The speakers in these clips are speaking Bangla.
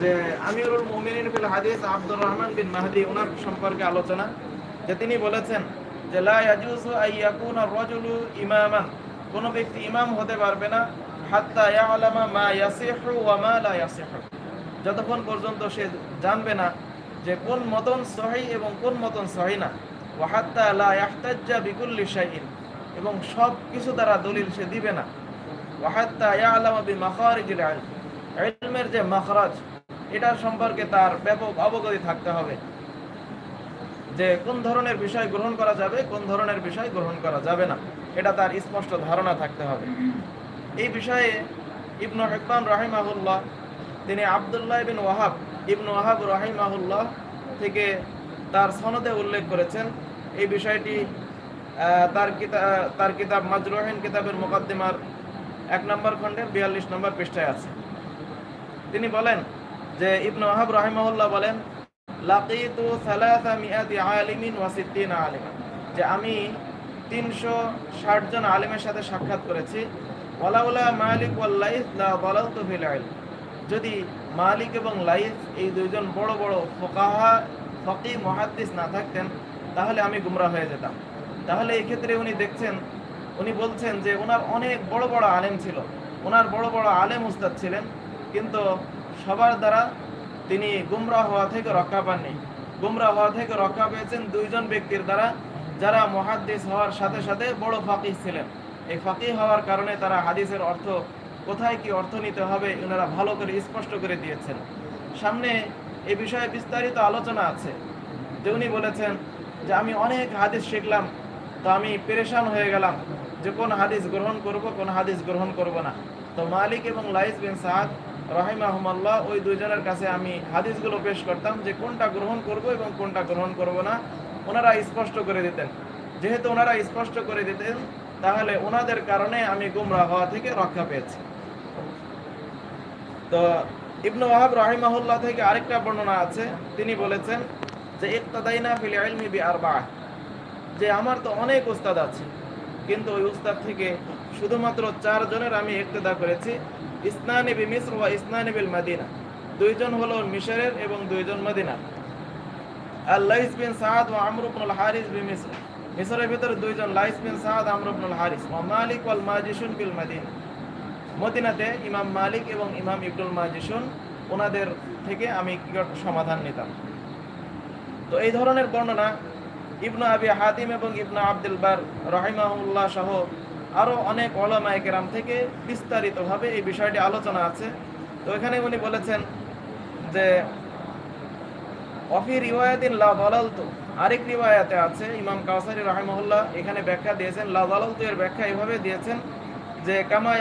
আমিরুল ফিল হাদিস আব্দুর রহমান বিন মাহদি ওনার সম্পর্কে আলোচনা, যে তিনি বলেছেন যে, লা ইয়াজুজু আই ইয়াকুনা রাজুলু ইমামান। কোন ব্যক্তি ইমাম হতে পারবে না, হাত্তা ইয়ালামা মা ইয়াসিহু ওয়া মা লা ইয়াসিহু। যতক্ষণ পর্যন্ত সে জানবে না যে, কোন মতন সহি এবং কোন মতন সহি না। ওয়া হাত্তা লা বিকুল্লি শাইইন। এবং সব কিছু দ্বারা দলিল সে দিবে না। ওয়া হাত্তা ইয়ালামা বিমাখারিজিল ইলম ইলমের যে মাখরাজ এটার সম্পর্কে তার ব্যাপক অবগতি থাকতে হবে যে কোন ধরনের বিষয় গ্রহণ করা যাবে, কোন ধরনের বিষয় গ্রহণ করা যাবে না। এটা তার স্পষ্ট ধারণা থাকতে হবে। এই বিষয়ে ইবনু হিব্বান রাহিমাহুল্লাহ, তিনি আবদুল্লাহ বিন ওয়াহাব, ইবনু ওয়াহাব রাহিমাহুল্লাহ থেকে তার সনদে উল্লেখ করেছেন। এই বিষয়টি তার কিতাব তার কিতাব মাজরুহিন কিতাবের মোকদ্দিমার এক নম্বর খণ্ডের বিয়াল্লিশ নম্বর পৃষ্ঠায় আছে। তিনি বলেন যে ইবনু ওয়াহাব রাহিমাহুল্লাহ বলেন, লাকিতু সালাসা মিয়াতি আলিমিন ওয়া সিত্তিনা আলিমান যে আমি তিনশো ষাট জন আলিমের সাথে সাক্ষাৎ করেছি। ওয়ালাউলা মালিক ওয়াল লাইস, লা দালালতু ফিল ইলম। যদি মালিক এবং লাইস এই দুইজন বড় বড় ফোকাহা ফকি মুহাদ্দিস না থাকতেন, তাহলে আমি গুমরা হয়ে যেতাম। তাহলে এই ক্ষেত্রে উনি দেখছেন, উনি বলছেন যে ওনার অনেক বড় বড় আলেম ছিল। ওনার বড় বড় আলেম উস্তাদ ছিলেন। কিন্তু সবার দ্বারা তিনি গুমরা হওয়া থেকে রক্ষা পাননি। গুমরা হওয়া থেকে রক্ষা পেয়েছেন দুইজন ব্যক্তির দ্বারা, যারা মহাদ্দিস হওয়ার সাথে সাথে বড় ফাকিহ ছিলেন। এই ফাঁকি হওয়ার কারণে তারা হাদিসের অর্থ কোথায় কি অর্থ নিতে হবে ওনারা ভালো করে স্পষ্ট করে দিয়েছেন। সামনে এই বিষয়ে বিস্তারিত আলোচনা আছে। যে উনি বলেছেন যে, আমি অনেক হাদিস শিখলাম, তো আমি পেরেশান হয়ে গেলাম যে কোন হাদিস গ্রহণ করব, কোন হাদিস গ্রহণ করব না। তো মালিক এবং লাইস বিন সাদ রাহিমাহমাল্লাহ, ওই দুইজনের কাছে আমি হাদিসগুলো পেশ করতাম যে কোনটা গ্রহণ করব এবং কোনটা গ্রহণ করব না। ওনারা স্পষ্ট করে দিতেন। যেহেতু ওনারা স্পষ্ট করে দিতেন, তাহলে ওনাদের কারণে আমি গুমরা হওয়া থেকে রক্ষা পেয়েছি। তো ইবনু ওয়াহাব রাহিমাহুল্লাহ থেকে আরেকটা বর্ণনা আছে। তিনি বলেছেন যে, ইকতাদাইনা ফিল ইলমি বি আরবাহ যে, আমার তো অনেক উস্তাদ আছে। কিন্তু ওই উস্তাদ থেকে শুধুমাত্র চারজনের আমি ইক্তেদা করেছি, ইসনানি বি মিসর ওয়া ইসনানি বিল মাদিনা। দুইজন হলো মিশরের এবং দুইজন মদিনা আর বিন সাদ ও আমর ইবনুল হারিস বি মিসর। মিশরের ভিতরে দুইজন লাইস বিন সাদ, আমর ইবনুল হারিস ওয়া মালিক ওয়াল মাজিশুন বিল মাদিনা। মদিনাতে ইমাম মালিক এবং ইমাম ইবনুল মাজিশুন, ওনাদের থেকে আমি সমাধান নিতাম। তো এই ধরনের বর্ণনা ইবনু আবি হাতিম এবং ইবনু আব্দুল বার রহিমাহুল্লাহ সহ আরও অনেক ওলামা থেকে বিস্তারিতভাবে এই বিষয়টি আলোচনা আছে। তো এখানে উনি বলেছেন যে, অফি রিওয়ায়াতিন লা দালালতু। আরেক রিওয়ায়াতে আছে, ইমাম কাউসারি রাহিমাহুল্লাহ এখানে ব্যাখ্যা দিয়েছেন, লা দালালতু এর ব্যাখ্যা এভাবে দিয়েছেন যে, কামা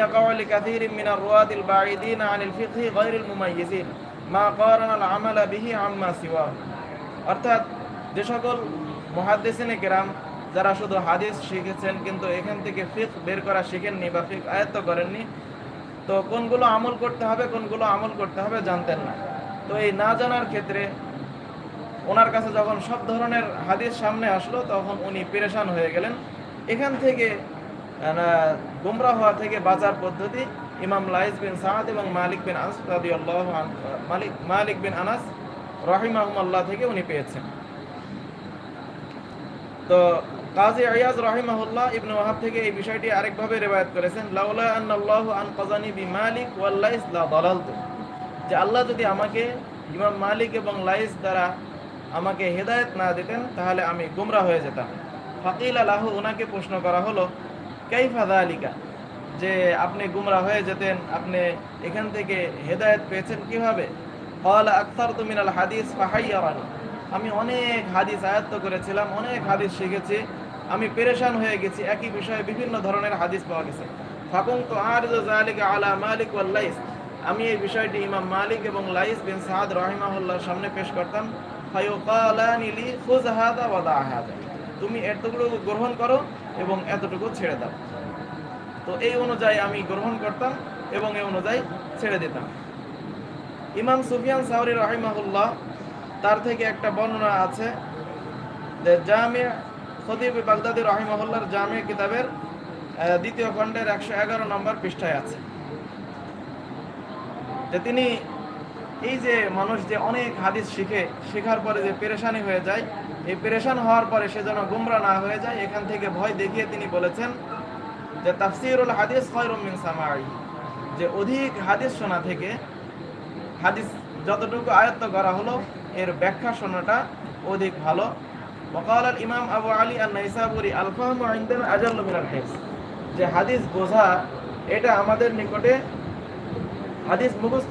অর্থাৎ যে সকল মহাদ্দেশিনে কেরাম যারা শুধু হাদিস শিখেছেন, কিন্তু এখান থেকে ফিক বের করা শিখেননি বা ফিক আয়ত্ত করেননি, তো কোনগুলো আমল করতে হবে, কোনগুলো আমল করতে হবে জানতেন না। তো এই না জানার ক্ষেত্রে ওনার কাছে যখন সব ধরনের হাদিস সামনে আসলো, তখন উনি পেরেশান হয়ে গেলেন। এখান থেকে গুমরা হওয়া থেকে বাঁচার পদ্ধতি ইমাম লাইস বিন সাদ এবং মালিক বিন আনাস মালিক মালিক বিন আনাস রহিমাহুমাল্লাহ থেকে উনি পেয়েছেন। তো কাজী আয়াজ রাহিমাহুল্লাহ ইবনে ওয়াহাব থেকে এই বিষয়টি আরেকভাবে রেবায়াত করেছেন, লাউলা আন্নাল্লাহ আন কাজানি বি মালিক ওয়াল লাইস লা দালালতু। যে আল্লাহ যদি আমাকে ইমাম মালিক এবং লাইস দ্বারা আমাকে হেদায়েত না দিতেন, তাহলে আমি গুমরা হয়ে যেতাম। ফাকিল আলাহ ওনাকে প্রশ্ন করা হলো কাইফাদা আলিকা যে আপনি গুমরা হয়ে যেতেন, আপনি এখান থেকে হেদায়েত পেয়েছেন কীভাবে? কল আক্তার তুমিনাল হাদিস ফাহাইয়ারানি। আমি অনেক হাদিস আয়ত্ত করেছিলাম, অনেক হাদিস শিখেছি। আমি পেরেশান হয়ে গেছি, একই বিষয়ে বিভিন্ন ধরনের হাদিস পাওয়া গেছে। ফাকুং তো আর আলা মালিক ওয়াল লাইস। আমি এই বিষয়টি ইমাম মালিক এবং লাইস বিন সাদ রাহিমাহুল্লাহর সামনে পেশ করতাম। তুমি এতটুকু গ্রহণ করো এবং এতটুকু ছেড়ে দাও। তো এই অনুযায়ী আমি গ্রহণ করতাম এবং এই অনুযায়ী ছেড়ে দিতাম। ইমাম সুফিয়ান সাউরি রহিমাহুল্লাহ তার থেকে একটা বর্ণনা আছে যে জামে খতিব বাগদাদি রহিমাহুল্লাহর জামে কিতাবের দ্বিতীয় খণ্ডের একশো এগারো নম্বর পৃষ্ঠায় আছে। যে তিনি এই যে মানুষ যে অনেক হাদিস শিখে, শেখার পরে যে পেরেশানি হয়ে যায়, এই পেরেশান হওয়ার পরে সে যেন গুমরা না হয়ে যায়, এখান থেকে ভয় দেখিয়ে তিনি বলেছেন যে তাফসিরুল হাদিস খয়রুম মিন সামাই যে অধিক হাদিস শোনা থেকে হাদিস যতটুকু আয়ত্ত করা হলো এর ব্যাখ্যা শোনাটা অধিক ভালো وقال الإمام أبو علي النيسابوري الفهم عندنا أجل من الحفظ যে হাদিস বোঝা এটা আমাদের নিকটে হাদিস মুখস্থ